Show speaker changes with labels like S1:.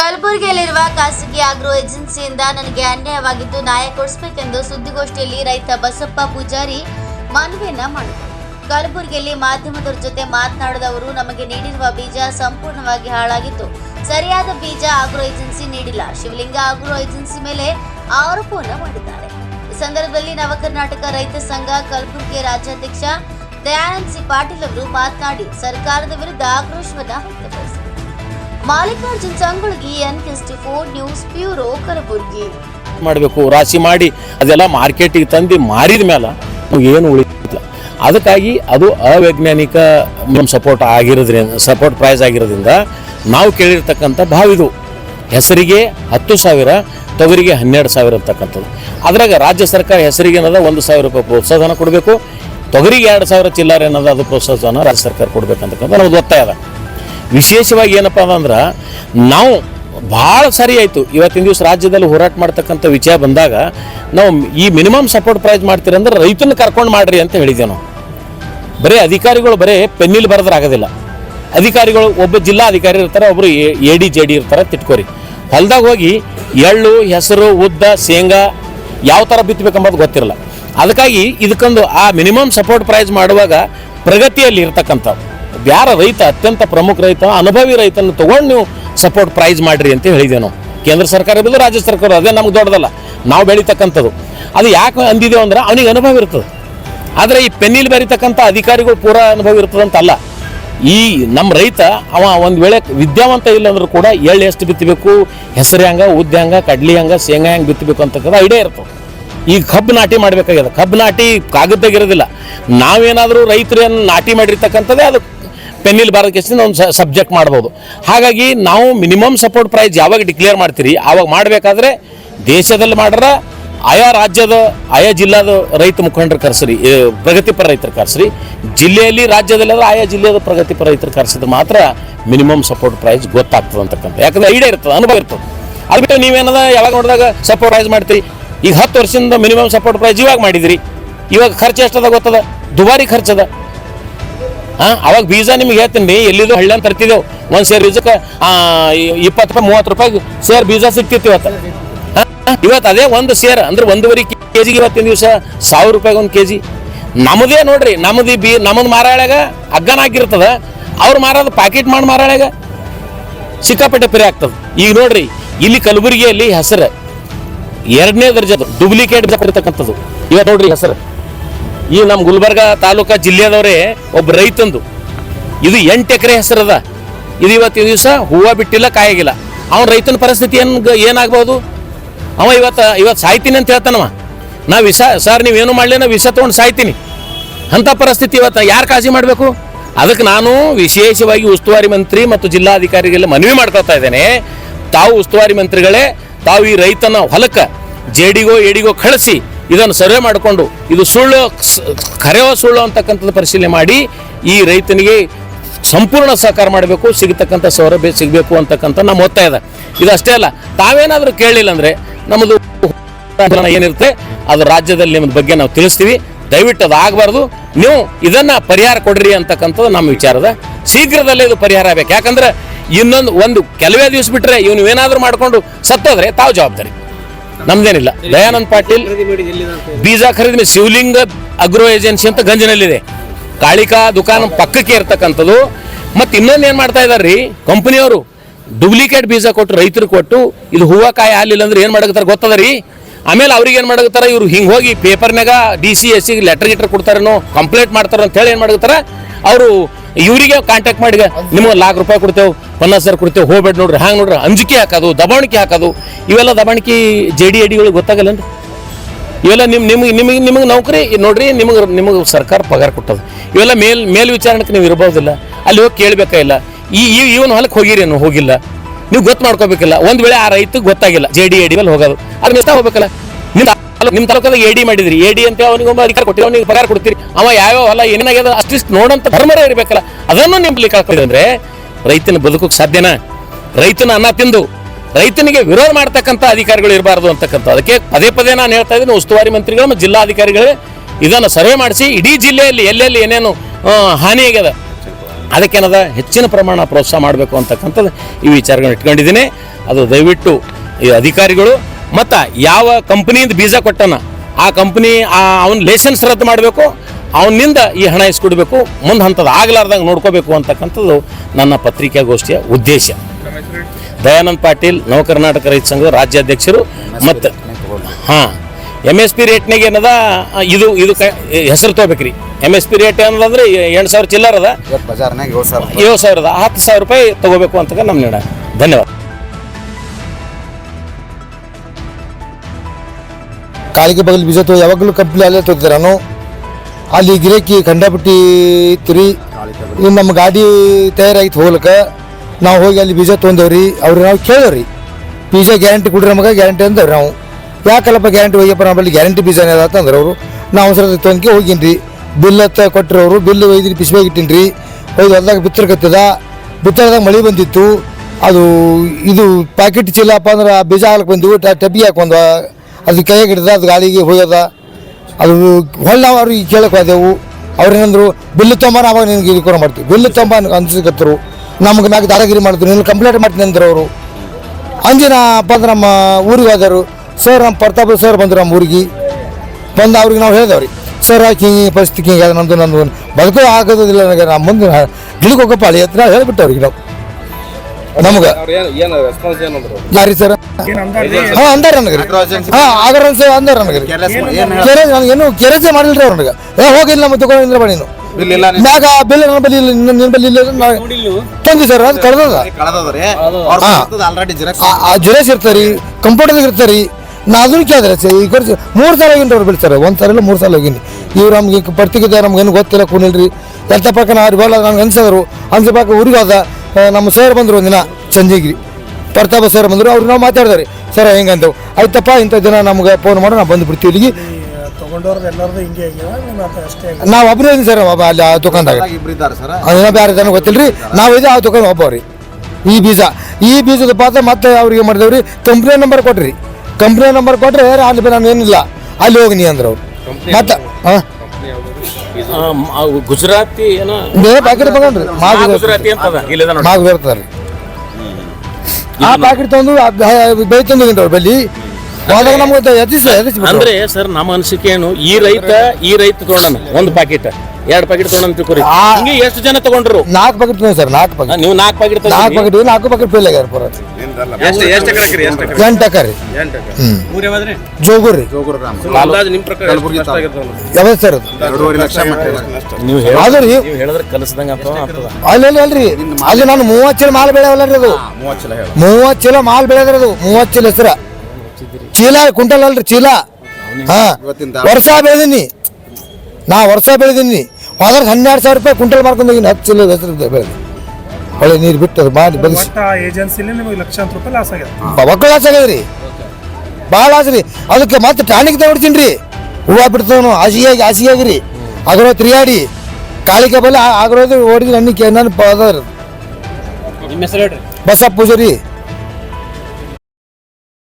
S1: ಕಲಬುರಗಿಯಲ್ಲಿರುವ ಖಾಸಗಿ ಆಗ್ರೋ ಏಜೆನ್ಸಿಯಿಂದ ನನಗೆ ಅನ್ಯಾಯವಾಗಿದ್ದು ನ್ಯಾಯ ಕೊಡಿಸಬೇಕೆಂದು ಸುದ್ದಿಗೋಷ್ಠಿಯಲ್ಲಿ ರೈತ ಬಸಪ್ಪ ಪೂಜಾರಿ ಮನವಿಯನ್ನ ಮಾಡಿದರು. ಕಲಬುರಗಿಯಲ್ಲಿ ಮಾಧ್ಯಮದವರ ಜೊತೆ ಮಾತನಾಡಿದವರು ನಮಗೆ ನೀಡಿರುವ ಬೀಜ ಸಂಪೂರ್ಣವಾಗಿ ಹಾಳಾಗಿತ್ತು. ಸರಿಯಾದ ಬೀಜ ಆಗ್ರೋ ಏಜೆನ್ಸಿ ನೀಡಿಲ್ಲ. ಶಿವಲಿಂಗ ಆಗ್ರೋ ಏಜೆನ್ಸಿ ಮೇಲೆ ಆರೋಪವನ್ನು ಮಾಡಿದ್ದಾರೆ. ಈ ಸಂದರ್ಭದಲ್ಲಿ ನವ ಕರ್ನಾಟಕ ರೈತ ಸಂಘ ಕಲಬುರಗಿ ರಾಜ್ಯಾಧ್ಯಕ್ಷ ದಯಾನಂದ್ ಸಿ ಪಾಟೀಲ್ ಅವರು ಮಾತನಾಡಿ, ಸರ್ಕಾರದ ವಿರುದ್ಧ ಆಕ್ರೋಶವನ್ನ ವ್ಯಕ್ತಪಡಿಸಿದರು Mallikarjun Sangolgi NKST four news bureau Kalaburagi.
S2: ಮಾಡಬೇಕು, ರಾಶಿ ಮಾಡಿ, ಅದೆಲ್ಲ ಮಾರ್ಕೆಟಿಗೆ ತಂದು ಮಾರಿದ ಮೇಲೆ ಏನು ಉಳಿತಿಲ್ಲ ಅದಕ್ಕಾಗಿ ಅದು ಅವೈಜ್ಞಾನಿಕ ಸಪೋರ್ಟ್ ಆಗಿರೋದ್ರಿಂದ ಸಪೋರ್ಟ್ ಪ್ರೈಸ್ ಆಗಿರೋದ್ರಿಂದ ನಾವು ಕೇಳಿರ್ತಕ್ಕಂಥ ಭಾವಿದು ಹೆಸರಿಗೆ ಹತ್ತು ಸಾವಿರ, ತೊಗರಿಗೆ ಹನ್ನೆರಡು ಸಾವಿರ ಅಂತಕ್ಕಂಥದ್ದು. ಅದ್ರಾಗ ರಾಜ್ಯ ಸರ್ಕಾರ ಹೆಸರಿಗೆ ಏನದ ಒಂದು ಸಾವಿರ ರೂಪಾಯಿ ಪ್ರೋತ್ಸಾಹನ ಕೊಡಬೇಕು. ತೊಗರಿಗೆ ಎರಡು ಸಾವಿರ ಚಿಲ್ಲರೆ ಏನದ ಅದು ಪ್ರೋತ್ಸಾಹನ ರಾಜ್ಯ ಸರ್ಕಾರ ಕೊಡಬೇಕಂತಕ್ಕಂಥ ನಮ್ಗೆ ಒತ್ತಾಯ ಅದ. ವಿಶೇಷವಾಗಿ ಏನಪ್ಪ ಅಂದ್ರೆ, ನಾವು ಭಾಳ ಸರಿ ಆಯಿತು. ಇವತ್ತಿನ ದಿವಸ ರಾಜ್ಯದಲ್ಲಿ ಹೋರಾಟ ಮಾಡ್ತಕ್ಕಂಥ ವಿಚಾರ ಬಂದಾಗ, ನಾವು ಈ ಮಿನಿಮಮ್ ಸಪೋರ್ಟ್ ಪ್ರೈಸ್ ಮಾಡ್ತೀರಂದ್ರೆ ರೈತನ ಕರ್ಕೊಂಡು ಮಾಡ್ರಿ ಅಂತ ಹೇಳಿದ್ದೆ ನಾವು. ಬರೀ ಅಧಿಕಾರಿಗಳು ಬರೀ ಪೆನ್ನಿಲ್ ಬರೆದ್ರೆ ಆಗೋದಿಲ್ಲ. ಅಧಿಕಾರಿಗಳು, ಒಬ್ಬ ಜಿಲ್ಲಾ ಅಧಿಕಾರಿ ಇರ್ತಾರೆ ಒಬ್ಬರು ಎ ಡಿ ಜೆ ಡಿ ಇರ್ತಾರೆ, ತಿಟ್ಕೋರಿ. ಹೊಲ್ದಾಗ ಹೋಗಿ ಎಳ್ಳು, ಹೆಸರು, ಉದ್ದ, ಶೇಂಗಾ ಯಾವ ಥರ ಬಿತ್ತಬೇಕಂಬುದು ಗೊತ್ತಿರಲ್ಲ. ಅದಕ್ಕಾಗಿ ಇದಕ್ಕೊಂದು ಆ ಮಿನಿಮಮ್ ಸಪೋರ್ಟ್ ಪ್ರೈಸ್ ಮಾಡುವಾಗ ಪ್ರಗತಿಯಲ್ಲಿ ಇರ್ತಕ್ಕಂಥವು. ಯಾರ ರೈತ, ಅತ್ಯಂತ ಪ್ರಮುಖ ರೈತ, ಅನುಭವಿ ರೈತನ ತಗೊಂಡು ನೀವು ಸಪೋರ್ಟ್ ಪ್ರೈಸ್ ಮಾಡ್ರಿ ಅಂತ ಹೇಳಿದ್ದೇವೆ ನಾವು. ಕೇಂದ್ರ ಸರ್ಕಾರ ಇರೋದು ರಾಜ್ಯ ಸರ್ಕಾರ ಅದೇ ನಮ್ಗೆ ದೊಡ್ಡದಲ್ಲ. ನಾವು ಬೆಳೀತಕ್ಕಂಥದ್ದು. ಅದು ಯಾಕೆ ಅಂದಿದ್ದೇವೆ ಅಂದ್ರೆ ಅವನಿಗೆ ಅನುಭವ ಇರ್ತದೆ. ಆದರೆ ಈ ಪೆನ್ನಿಲಿ ಬರೀತಕ್ಕಂಥ ಅಧಿಕಾರಿಗಳು ಪೂರಾ ಅನುಭವ ಇರ್ತದಂತಲ್ಲ. ಈ ನಮ್ಮ ರೈತ, ಅವ ಒಂದು ವೇಳೆ ವಿದ್ಯಾವಂತ ಇಲ್ಲ ಅಂದ್ರೂ ಕೂಡ ಎಳ್ಳು ಎಷ್ಟು ಬಿತ್ತಬೇಕು, ಹೆಸರು ಹಂಗ, ಉದ್ದ ಹ್ಯಾಂಗ ಕಡ್ಲಿ ಹಂಗ, ಶೇಂಗಾ ಹೆಂಗೆ ಬಿತ್ತಬೇಕು ಅಂತಕ್ಕಂಥ ಐಡಿಯಾ ಇರ್ತದೆ. ಈಗ ಕಬ್ಬು ನಾಟಿ ಮಾಡಬೇಕಾಗ್ಯದ. ಕಬ್ಬು ನಾಟಿ ಕಾಗದ್ದಾಗ ಇರೋದಿಲ್ಲ. ನಾವೇನಾದರೂ ರೈತರು ನಾಟಿ ಮಾಡಿರ್ತಕ್ಕಂಥದ್ದೇ ಅದು. ಪೆನ್ನಿಲ್ ಬರೋದಕ್ಕಿಂತ ಒಂದು ಸಬ್ಜೆಕ್ಟ್ ಮಾಡ್ಬೋದು. ಹಾಗಾಗಿ ನಾವು ಮಿನಿಮಮ್ ಸಪೋರ್ಟ್ ಪ್ರೈಸ್ ಯಾವಾಗ ಡಿಕ್ಲೇರ್ ಮಾಡ್ತೀರಿ? ಆವಾಗ ಮಾಡಬೇಕಾದ್ರೆ ದೇಶದಲ್ಲಿ ಮಾಡ್ರ, ಆಯಾ ರಾಜ್ಯದ, ಆಯಾ ಜಿಲ್ಲಾದ ರೈತ ಮುಖಂಡರು ಕರೆಸ್ರಿ ಪ್ರಗತಿಪರ ರೈತರು ಕರೆಸ್ರಿ. ಜಿಲ್ಲೆಯಲ್ಲಿ, ರಾಜ್ಯದಲ್ಲಿ ಆದರೆ ಆಯಾ ಜಿಲ್ಲೆಯ ಪ್ರಗತಿಪರ ರೈತರು ಕರೆಸಿದ್ರೆ ಮಾತ್ರ ಮಿನಿಮಮ್ ಸಪೋರ್ಟ್ ಪ್ರೈಸ್ ಗೊತ್ತಾಗ್ತದೆ ಅಂತಕ್ಕಂಥ ಯಾಕಂದ್ರೆ ಐಡಿಯಾ ಇರ್ತದೆ, ಅನುಭವ ಇರ್ತದೆ. ಅದು ಬಿಟ್ಟು ನೀವೇನದ ಯಾವಾಗ ನೋಡಿದಾಗ ಸಪೋರ್ಟ್ ಪ್ರೈಸ್ ಮಾಡ್ತೀರಿ? ಈಗ ಹತ್ತು ವರ್ಷದಿಂದ ಮಿನಿಮಮ್ ಸಪೋರ್ಟ್ ಪ್ರೈಸ್ ಇವಾಗ ಮಾಡಿದಿರಿ. ಇವಾಗ ಖರ್ಚು ಎಷ್ಟದ ಗೊತ್ತದ? ದುಬಾರಿ ಖರ್ಚದ. ಅವಾಗ ಬೀಜ ನಿಮ್ಗೆ ಹೇಳ್ತೀನಿ ಎಲ್ಲಿದು ಹಳ್ಳಿ ಅಂತ ತರ್ತಿದ್ದೆವು ಒಂದು ಸೇರ್ ಬೀಜಕ್ಕೆ ಇಪ್ಪತ್ತು ರೂಪಾಯಿ, ಮೂವತ್ತು ರೂಪಾಯಿ ಸೇರ್ ಬೀಜ ಸಿಕ್ತಿತ್ತು ಇವತ್ತು? ಇವತ್ತು ಅದೇ ಒಂದು ಸೇರ್, ಅಂದ್ರೆ ಒಂದೂವರೆ ಕೆ ಜಿಗೆ ಇವತ್ತಿನ ದಿವಸ ಸಾವಿರ ರೂಪಾಯಿಗೆ ಒಂದು ಕೆ ಜಿ ನಮ್ಮದೇ ನೋಡ್ರಿ ನಮ್ಮದು ಬಿ ನಮ್ಮದು ಮಾರಾಳಾಗ ಅಗ್ಗನ ಹಾಕಿರ್ತದ ಅವ್ರು ಮಾರೋದು ಪ್ಯಾಕೆಟ್ ಮಾಡಿ ಮಾರಾಳಾಗ ಸಿಕ್ಕಾಪಟ್ಟೆ ಪರಿ ಆಗ್ತದೆ. ಈಗ ನೋಡ್ರಿ, ಇಲ್ಲಿ ಕಲಬುರಗಿಯಲ್ಲಿ ಹೆಸರು, ಎರಡನೇ ದರ್ಜೆ ಡೂಪ್ಲಿಕೇಟ್ ಇರ್ತಕ್ಕಂಥದ್ದು. ಇವತ್ತು ನೋಡ್ರಿ ಹೆಸರು. ಈ ನಮ್ಮ ಗುಲ್ಬರ್ಗ ತಾಲೂಕಾ ಜಿಲ್ಲೆದವರೇ ಒಬ್ಬ ರೈತಂದು. ಇದು ಎಂಟು ಎಕರೆ ಹೆಸರದ ಇದು ಇವತ್ತಿನ ದಿವಸ ಹೂವು ಬಿಟ್ಟಿಲ್ಲ, ಕಾಯಾಗಿಲ್ಲ. ಅವನ ರೈತನ ಪರಿಸ್ಥಿತಿ ಏನು ಏನಾಗ್ಬೋದು? ಅವ ಇವತ್ತು ಇವತ್ತು ಸಾಯ್ತೀನಿ ಅಂತ ಹೇಳ್ತಾನವ. ನಾ ವಿಷ ಸರ್ ನೀವೇನು ಮಾಡಲಿ, ನಾ ವಿಷ ತೊಗೊಂಡು ಸಾಯ್ತೀನಿ. ಅಂಥ ಪರಿಸ್ಥಿತಿ ಇವತ್ತು ಯಾರು ಕಾಳಜಿ ಮಾಡಬೇಕು? ಅದಕ್ಕೆ ನಾನು ವಿಶೇಷವಾಗಿ ಉಸ್ತುವಾರಿ ಮಂತ್ರಿ ಮತ್ತು ಜಿಲ್ಲಾಧಿಕಾರಿಗೆಲ್ಲ ಮನವಿ ಮಾಡ್ಕೊತಾ ಇದ್ದೇನೆ. ತಾವು ಉಸ್ತುವಾರಿ ಮಂತ್ರಿಗಳೇ, ತಾವು ಈ ರೈತನ ಹೊಲಕ್ಕೆ ಜೇಡಿಗೋ ಎಡಿಗೋ ಕಳಿಸಿ ಇದನ್ನು ಸರ್ವೆ ಮಾಡಿಕೊಂಡು ಇದು ಸುಳ್ಳು ಕರೆಯೋ ಸುಳ್ಳು ಅಂತಕ್ಕಂಥದ್ದು ಪರಿಶೀಲನೆ ಮಾಡಿ ಈ ರೈತನಿಗೆ ಸಂಪೂರ್ಣ ಸಹಕಾರ ಮಾಡಬೇಕು, ಸಿಗತಕ್ಕಂಥ ಸೌಲಭ್ಯ ಸಿಗಬೇಕು ಅಂತಕ್ಕಂಥ ನಮ್ಮ ಒತ್ತಾಯ ಇದೆ. ಇದು ಅಷ್ಟೇ ಅಲ್ಲ, ತಾವೇನಾದರೂ ಕೇಳಿಲ್ಲ ಅಂದರೆ ನಮ್ಮದು ಏನಿರುತ್ತೆ, ಅದು ರಾಜ್ಯದಲ್ಲಿ ನಿಮ್ಮ ಬಗ್ಗೆ ನಾವು ತಿಳಿಸ್ತೀವಿ. ದಯವಿಟ್ಟು ಅದು ಆಗಬಾರ್ದು. ನೀವು ಇದನ್ನು ಪರಿಹಾರ ಕೊಡ್ರಿ ಅಂತಕ್ಕಂಥದ್ದು ನಮ್ಮ ವಿಚಾರದ ಶೀಘ್ರದಲ್ಲೇ ಇದು ಪರಿಹಾರ ಆಗಬೇಕು. ಯಾಕಂದ್ರೆ ಇನ್ನೊಂದು, ಒಂದು ಕೆಲವೇ ದಿವಸ ಬಿಟ್ಟರೆ ಇವನು ಏನಾದರೂ ಮಾಡಿಕೊಂಡು ಸತ್ತೋದ್ರೆ ತಾವು ಜವಾಬ್ದಾರಿ. ನಮ್ದೇನಿಲ್ಲ. ದಯಾನಂದ್ ಪಾಟೀಲ್, ಬೀಜ ಖರೀದಿ ಶಿವಲಿಂಗ ಅಗ್ರೋ ಏಜೆನ್ಸಿ ಅಂತ ಗಂಜಿನಲ್ಲಿದೆ. ಕಾಳಿಕಾ ದುಕಾನ್ ಪಕ್ಕಕ್ಕೆ ಇರ್ತಕ್ಕಂಥದ್ದು. ಮತ್ತೆ ಇನ್ನೊಂದು ಏನು ಮಾಡ್ತಾ ಇದಾರ್ರಿ? ಕಂಪನಿಯವರು ಡೂಪ್ಲಿಕೇಟ್ ಬೀಜ ಕೊಟ್ಟು ರೈತರು ಕೊಟ್ಟು ಇದು ಹೂವ ಕಾಯಿ ಆಗಲಿಲ್ಲ ಅಂದ್ರೆ ಏನು ಮಾಡಕತ್ತಾರ ಗೊತ್ತದ ರೀ ಆಮೇಲೆ ಅವ್ರಿಗೆ ಏನು ಮಾಡಕತ್ತಾರ? ಇವ್ರು ಹಿಂಗೆ ಹೋಗಿ ಪೇಪರ್ನಾಗ D C S C letter guitar ಕೊಡ್ತಾರೇನೋ ಕಂಪ್ಲೇಂಟ್ ಮಾಡ್ತಾರ ಅಂತ ಹೇಳಿ ಏನು ಮಾಡಕತ್ತಾರ? ಅವರು ಇವರಿಗೆ ಕಾಂಟ್ಯಾಕ್ಟ್ ಮಾಡಿ ನಿಮಗೆ ಲಾಖ ರೂಪಾಯಿ ಕೊಡ್ತೇವೆ ಪನ್ನಾಸ್ ಸಾವಿರ ಕೊಡ್ತೇವೆ ಹೋಗ್ಬೇಡ ನೋಡ್ರಿ ಹ್ಯಾಂಗೆ ನೋಡ್ರಿ ಅಂಜಿಕೆ ಹಾಕೋದು ದಬಾಣಿಕೆ ಹಾಕೋದು ಇವೆಲ್ಲ ದಬಾಣಿಕೆ ಜೆ ಡಿ ಎಡಿಗಳಿಗೆ ಗೊತ್ತಾಗಲ್ಲನ್ರಿ ಇವೆಲ್ಲ ನಿಮ್ಮ ನಿಮಗೆ ನಿಮಗೆ ನಿಮಗೆ ನೌಕರಿ ನೋಡ್ರಿ ನಿಮಗೆ ನಿಮಗೆ ಸರ್ಕಾರ ಪಗಾರ ಕೊಟ್ಟದ. ಇವೆಲ್ಲ ಮೇಲ್ ಮೇಲ್ ವಿಚಾರಣಕ್ಕೆ ನೀವು ಇರ್ಬೋದಿಲ್ಲ. ಅಲ್ಲಿ ಹೋಗಿ ಕೇಳಬೇಕಾಗಿಲ್ಲ ಈ ಈ ಇವನ್ ಹೊಲಕ್ಕೆ ಹೋಗಿರೇನು ಹೋಗಿಲ್ಲ. ನೀವು ಗೊತ್ತು ಮಾಡ್ಕೋಬೇಕಿಲ್ಲ. ಒಂದು ವೇಳೆ ಆ ರೈತ ಗೊತ್ತಾಗಿಲ್ಲ ಜೆ ಡಿ ಎಡಿ ಮೇಲೆ ಹೋಗೋದು ಅದನ್ನ ಇಷ್ಟ ಹೋಗ್ಬೇಕಲ್ಲ? ನಿಮ್ಮ ತಾಲೂಕು- ನಿಮ್ಮ ತಾಲೂಕದಾಗ ಎ ಡಿ ಮಾಡಿದ್ರಿ. ಎ ಡಿ ಅಂತ ಅವನಿಗೆ ಒಬ್ಬ ಅಧಿಕಾರ ಕೊಟ್ಟಿರಿ, ಅವನಿಗೆ ಪಗಾರ ಕೊಡ್ತೀರಿ. ಅವ ಯಾವ್ಯಾವ ಅಲ್ಲ ಏನಾಗ್ಯದ ಅಷ್ಟಿಷ್ಟು ನೋಡಂತ ಧರ್ಮರ ಇರಬೇಕಲ್ಲ. ಅದನ್ನು ನಿಂಬಲಿಕ್ಕೆ ಹಾಕೋದು ಅಂದ್ರೆ, ರೈತನ ಬದುಕೋಕೆ ಸಾಧ್ಯನಾ? ರೈತನ ಅನ್ನ ತಿಂದು, ರೈತನಿಗೆ ವಿರೋಧ ಮಾಡ್ತಕ್ಕಂಥ ಅಧಿಕಾರಿಗಳು ಇರಬಾರ್ದು ಅಂತಕ್ಕಂಥ ಅದಕ್ಕೆ ಪದೇ ಪದೇ ನಾನು ಹೇಳ್ತಾ ಇದ್ದೀನಿ, ಉಸ್ತುವಾರಿ ಮಂತ್ರಿಗಳು ಮತ್ತು ಜಿಲ್ಲಾಧಿಕಾರಿಗಳೇ ಇದನ್ನು ಸರ್ವೆ ಮಾಡಿಸಿ, ಇಡೀ ಜಿಲ್ಲೆಯಲ್ಲಿ ಎಲ್ಲೆಲ್ಲಿ ಏನೇನು ಹಾನಿಯಾಗ್ಯದ ಅದಕ್ಕೇನದ ಹೆಚ್ಚಿನ ಪ್ರಮಾಣ ಪ್ರೋತ್ಸಾಹ ಮಾಡಬೇಕು ಅಂತಕ್ಕಂಥದ್ದು ಈ ವಿಚಾರಗಳನ್ನ ಇಟ್ಕೊಂಡಿದ್ದೀನಿ. ಅದು ದಯವಿಟ್ಟು ಈ ಅಧಿಕಾರಿಗಳು ಮತ್ತು ಯಾವ ಕಂಪ್ನಿಯಿಂದ ಬೀಜ ಕೊಟ್ಟನ ಆ ಕಂಪ್ನಿ ಅವನ ಲೈಸೆನ್ಸ್ ರದ್ದು ಮಾಡಬೇಕು ಅವನಿಂದ ಈ ಹಣ ಇಸ್ಕೊಡ್ಬೇಕು ಮುಂದೆ ಹಂತದ ಆಗ್ಲಾರ್ದಂಗೆ ನೋಡ್ಕೋಬೇಕು ಅಂತಕ್ಕಂಥದ್ದು ನನ್ನ ಪತ್ರಿಕಾಗೋಷ್ಠಿಯ ಉದ್ದೇಶ. ದಯಾನಂದ್ ಪಾಟೀಲ್ ನವ ಕರ್ನಾಟಕ ರೈತ ಸಂಘದ ರಾಜ್ಯಾಧ್ಯಕ್ಷರು ಮತ್ತು ಹಾಂ ಎಂ ಎಸ್ ಪಿ ರೇಟ್ನಾಗ ಏನದ ಇದು ಇದು ಕ ಹೆಸರು ತೊಗೋಬೇಕ್ರಿ. ಎಂ ಎಸ್ ಪಿ ರೇಟ್ ಏನದಂದ್ರೆ ಎಂಟು ಸಾವಿರ ಚಿಲ್ಲರ್ ಅದ.
S3: ಇವತ್ತು ಏಳು ಸಾವಿರ
S2: ಏಳು ಸಾವಿರದ ಹತ್ತು ಸಾವಿರ ರೂಪಾಯಿ ತಗೋಬೇಕು ಅಂತ ನಮ್ಮ ನಿರ್ಣಯ. ಧನ್ಯವಾದ.
S4: ಕಾಲಿಗೆ ಬಗಲು ಬೀಜ ತೋ ಯಾವಾಗಲೂ ಕಂಪ್ಲಿ ಅಲ್ಲೇ ತೊಗೊತಾರೆ. ನಾನು ಅಲ್ಲಿ ಗಿರಾಕಿ, ಖಂಡಾಪಟ್ಟಿ ಇತ್ತು ಇನ್ನು ನಮ್ಮ ಗಾಡಿ ತಯಾರಾಗಿತ್ತು ಹೋಗ್ಲಿಕ್ಕೆ. ನಾವು ಹೋಗಿ ಅಲ್ಲಿ ಬೀಜ ತೊಗೊಂಡೇವ್ರಿ. ಅವ್ರಿಗೆ ನಾವು ಕೇಳೇವ್ರಿ ಬೀಜ ಗ್ಯಾರಂಟಿ ಕೊಡ್ರಿ ನಮಗೆ, ಗ್ಯಾರಂಟಿ ಅಂದವ್ರಿ ನಾವು. ಯಾಕಲ್ಲಪ್ಪ ಗ್ಯಾರಂಟಿ ಹೋಗ್ಯಪ್ಪ ನಮ್ಮಲ್ಲಿ ಗ್ಯಾರಂಟಿ ಬೀಜ ಏನಾದ ಅಂದ್ರೆ ಅವರು. ನಾವು ಸರ್ ತೊಗೊಂಡ್ಕೆ ಹೋಗಿನ್ರಿ. ಬಿಲ್ ಹತ್ತ ಕೊಟ್ಟರು ಅವರು. ಬಿಲ್ ಒಯ್ದು ಬಿಸಿಬೇಗ ಇಟ್ಟಿನ್ರಿ. ಒಯ್ದು ಹೊಲ್ದಾಗ ಬಿತ್ತರ್ಕತ್ತದ ಬಿತ್ತರದಾಗ ಮಳೆ ಬಂದಿತ್ತು. ಅದು, ಇದು ಪ್ಯಾಕೆಟ್ ಚೀಲಪ್ಪ ಅಂದ್ರೆ ಆ ಬೀಜ ಹಾಲಕ್ಕೆ ಬಂದಿವು ಟಬ್ಬಿ ಹಾಕೊಂಡ ಅದು ಕೈಯಾಗ ಹಿಡ್ದ, ಅದು ಗಾಳಿಗೆ ಹೋಗ್ಯದ. ಅದು ಹೊಳ್ಳ ನಾವು ಅವ್ರಿಗೆ ಕೇಳಕ್ಕೆ ಹೋದೆವು. ಅವ್ರು ಏನಂದ್ರು, ಬಿಲ್ಲು ತೊಂಬಾರ, ಅವಾಗ ನಿನ್ಗೆ ಇದು ಕೂಡ ಮಾಡ್ತೀವಿ. ಬಿಲ್ಲು ತೊಂಬ ಅನ್ಸಿಕತ್ತರು. ನಮ್ಗೆ ಮ್ಯಾಗ ದಾರಗಿರಿ ಮಾಡಿದ್ರು ನೀನು ಕಂಪ್ಲೇಂಟ್ ಮಾಡ್ತೀನಿ ಅಂದ್ರು ಅವರು. ಅಂದಿನ ಬಂದು ನಮ್ಮ ಊರಿಗೆ ಹೋದರು. ಸರ್ ನಮ್ಮ ಪ್ರತಾಪ್ ಸರ್ ಬಂದರು ನಮ್ಮ ಊರಿಗೆ. ಬಂದು ಅವ್ರಿಗೆ ನಾವು ಹೇಳಿದವ್ರಿ. ಸರ್ ಹಾಕಿ ಹಿಂಗೆ ಪರಿಸ್ಥಿತಿ ಹಿಂಗೆ ನಮ್ಮದು ನಂದು ಬದುಕು ಆಗೋದಿಲ್ಲ, ನನಗೆ ನಮ್ಮ ಮುಂದೆ ಗಿಳಿಗೆ ಹೋಗಪ್ಪ. ಅಲ್ಲಿ ಹತ್ರ ಹೇಳಿಬಿಟ್ಟೆ ಅವ್ರಿಗೆ ನಾವು. ನಮ್ಗೆ? ಯಾರಿ ಸರ್? ಹಾ ಅಂದಾರ ನನಗೆ ಹಾ ಆಗರ ಸರ್ ಅಂದಾರ ನನಗೆ ಕೆರೆ ನಾನು ಏನು ಕೆರೆಸೇ ಮಾಡಿಲ್ರಿ ಅವ್ರು ನನಗೆ. ಏ ಹೋಗಿಲ್ಲ ನಮ್ಮ ತಗೊಂಡಿಲ್ಲ ಬಾ ನೀನು.
S3: ಬಿಲ್ ಇಲ್ಲ ನಿನ್
S4: ಮ್ಯಾಗ ಬಿಲ್ ನನ್ನ ಬಲ್ಲಿ ಇಲ್ಲ ನಿನ್ನ ಬಲ್ಲಿ ಇಲ್ಲ ತಂದಿ ಸರ್ ಅದು ಕಳೆದದ. ಆ- ಜುರೇಸ್ ಇರ್ತಾರಿ ಕಂಪ್ಯೂಟರ್ದಾಗ ಇರ್ತಾರಿ ನಾ ಅದನ್ನು ಕೇಳಿದ್ರೆ ಸರ್ ಈ ಕೋರ್ಸು ಮೂರು ಸಲ ಹೋಗಿನಿ ಅವ್ರು ಬೀಳ್ತಾರೆ ಒಂದು ಸಲ ಇಲ್ಲ ಮೂರು ಸಲ ಹೋಗಿನಿ. ಇವ್ರು ನಮ್ಗೆ ಈಗ ಪರ್ತಿಗಿದ್ದಾರೆ ನಮ್ಗೆ ಏನು ಗೊತ್ತಿಲ್ಲ ಕೂನಿಲ್ರಿ. ಎಂತ ಪಕ್ಕ ನಾ ಅವ್ರಿಗೆ ಹೋಗಲ್ಲ ನಮ್ಗೆ ಅನ್ಸಿದ್ರು. ಅನ್ಸ ಪಕ್ಕ ಊರಿಗೆ ಹೋದ. ನಮ್ಮ ಸರ್ ಬಂದರು ಒಂದಿನ ಸಂಜೆಗಿರಿ ಪ್ರತಾಪ ಸರ್ ಬಂದರು ಅವ್ರು ನಾವು ಮಾತಾಡಿದಾರೆ ಸರ್ ಹೆಂಗಂತವು ಆಯ್ತಪ್ಪ ಇಂಥ ದಿನ ನಮ್ಗೆ ಫೋನ್ ಮಾಡಿ ನಾವು ಬಂದು ಬಿಡ್ತೀವಿ ಇಲ್ಲಿಗೆ
S5: ಹಿಂಗೆ?
S4: ನಾವು ಒಬ್ಬರೇ ಇದೀನಿ ಸರ್ ಒಬ್ಬ ಅಲ್ಲಿ ಆ ದುಕಾನ್ದಾಗ.
S3: ಇಬ್ರು ಇದ್ದಾರೆ ಸರ್.
S4: ಅದನ್ನ ಬೇರೆ ಜನ ಗೊತ್ತಿಲ್ರಿ? ನಾವು ಇದೆ ಆ ದುಕಾನ್ ರೀ ಈ ಬೀಜ. ಈ ಬೀಜದ ಪಾತ್ರ ಮತ್ತೆ ಅವ್ರಿಗೆ ಮಾಡಿದವ್ರಿ. ಕಂಪ್ನಿ ನಂಬರ್ ಕೊಟ್ರಿ. ಕಂಪ್ನಿ ನಂಬರ್ ಕೊಟ್ರೆ ಅಲ್ಲಿ ನಾನು ಏನಿಲ್ಲ. ಅಲ್ಲಿ ಹೋಗಿ ನೀ ಅಂದ್ರೆ ಅವ್ರು. ಮತ್ತೆ ಹಾಂ?
S2: ಗುಜರಾತಿ ಏನೋ
S4: ಬೇರೆ ಪ್ಯಾಕೆಟ್ ತಗೊಂಡ್ರಿ.
S2: ಗುಜರಾತಿ ಅಂತ ಅದ ಇಲ್ಲಿದೆ ನೋಡಿ
S4: ಮಾಗ್ ಬೇರ್ತಾರೆ ಆ ಪ್ಯಾಕೆಟ್ ತಂದು ಬೈ ತಂದು ಬಲ್ಲಿ ಹೋದಾಗ ನಮ್ಗೆ
S2: ಅಂದ್ರೆ ಸರ್ ನಮ್ಮ ಅನಿಸಿಕೆ ಏನು? ಈ ರೈತ ಈ ರೈತ ತಗೊಂಡನ ಒಂದು ಪ್ಯಾಕೆಟ್ ಎರಡು ಪ್ಯಾಕೆಟ್ ತಗೊಂಡಂತ ತಿಳ್ಕೊರಿ
S4: ಆ-
S2: ಹಿಂಗೆ ಎಷ್ಟು ಜನ ತಗೊಂಡ್ರು?
S4: ನಾಲ್ಕು ಪ್ಯಾಕೆಟ್ ಸರ್ ನಾಲ್ಕು ಪ್ಯಾಕೆಟ್
S2: ನೀವು ನಾಲ್ಕು ಪ್ಯಾಕೆಟ್
S4: ನಾಲ್ಕು ಪ್ಯಾಕೆಟ್ ನಾಲ್ಕು ಪ್ಯಾಕೆಟ್ ಫೇಲ್ ಆಗ್ಯಾರ ಪೂರ.
S6: ಎಷ್ಟು ಎಷ್ಟು ಎಕರೆ ಹಾಕಿರಿ ಎಷ್ಟು ಎಕರೆ?
S4: ಎಂಟು ಎಕರೆ. ಹ್ಞೂ
S6: ಊರ್ ಯಾವ್ದ್ರಿ?
S4: ಜೋಗುರಿ.
S6: ಅಂದಾಜು ನಿಮ್ಮ ಪ್ರಕಾರ
S3: ಕಲಬುರ್ಗಿ
S6: ಎಷ್ಟು ಆಗಿರ್ತಾವ
S4: ಯಾವ್ದು ಸರ್ ಅದು?
S3: ಎರಡೂವರೆ ಲಕ್ಷ ಮಟ್ಟ.
S2: ನೀವು ಹೇಳ
S4: ಅದು ರೀ.
S2: ನೀವು ಹೇಳಿದ್ರೆ ಕಲಿಸ್ದಂಗ ಅಂತ ಆಗ್ತದ?
S4: ಅಲ್ಲಿ ಅಲ್ರಿ ಅಲ್ಲಿ ನಾನು ಮೂವತ್ತು ಚೀಲ ಮಾಲ್ ಬೆಳೆಯವಲ್ಲ ಅದು.
S3: ಮೂವತ್ತು ಚೀಲ ಹೇಳು.
S4: ಮೂವತ್ತು ಚೀಲ ಮಾಲ್ ಬೆಳೆದ್ರಿ ಅದು ಮೂವತ್ತು ಚೀಲ ಹೆಸರ. ಚೀಲ ಕುಂಟಲ್ ಅಲ್ರಿ ಚೀಲ. ಹಾ. ವರ್ಷ ಬೆಳೆದೀನಿ. ನಾ ವರ್ಷ ಬೆಳೆದೀನಿ. ಹೋದ್ರೆ ಹನ್ನೆರಡು ಸಾವಿರ ರೂಪಾಯಿ ಕುಂಟಲ್ ಮಾರ್ಕೊಂಡು ಹೋಗಿನಿ ಹತ್ತು ಚೀಲ ಹೆಸರು ಬೆಳೆದು. ಹೊಳೆ ನೀರು ಬಿಟ್ಟು ಅದು ಮಾಡಿ
S5: ಬೆಳೆಸಿ ಏಜೆನ್ಸಿಲಿ ನಿಮಗೆ ಲಕ್ಷಾಂತರ ರೂಪಾಯಿ ಲಾಸ್ ಆಗ್ಯದ
S4: ಮಕ್ಕಳು ಆಸೆ ಆಗ್ಯದ್ರಿ ಭಾಳ ಆಸೆ ರೀ. ಅದಕ್ಕೆ ಮತ್ತೆ ಟಾನಿಕ್ ತಗೊಡ್ತೀನಿ ರೀ. ಹೂವು ಬಿಡ್ತಾವನು ಹಸಿಯಾಗಿ ಹಸಿಯಾಗಿ ರೀ. ಅಗರೋ ತಿರುಗಾಡಿ ಕಾಳಿಕೆ ಬಲ್ಲ ಆಗಿರೋದು ಓಡಿದ್ರೆ ಹಣ್ಣಿಗೆ ನನ್ನ ಪದ
S6: ನಿಮ್ಮ ಹೆಸರು ಹೇಳ್ರಿ.
S4: ಬಸಪ್ಪ ಪೂಜಾರಿ.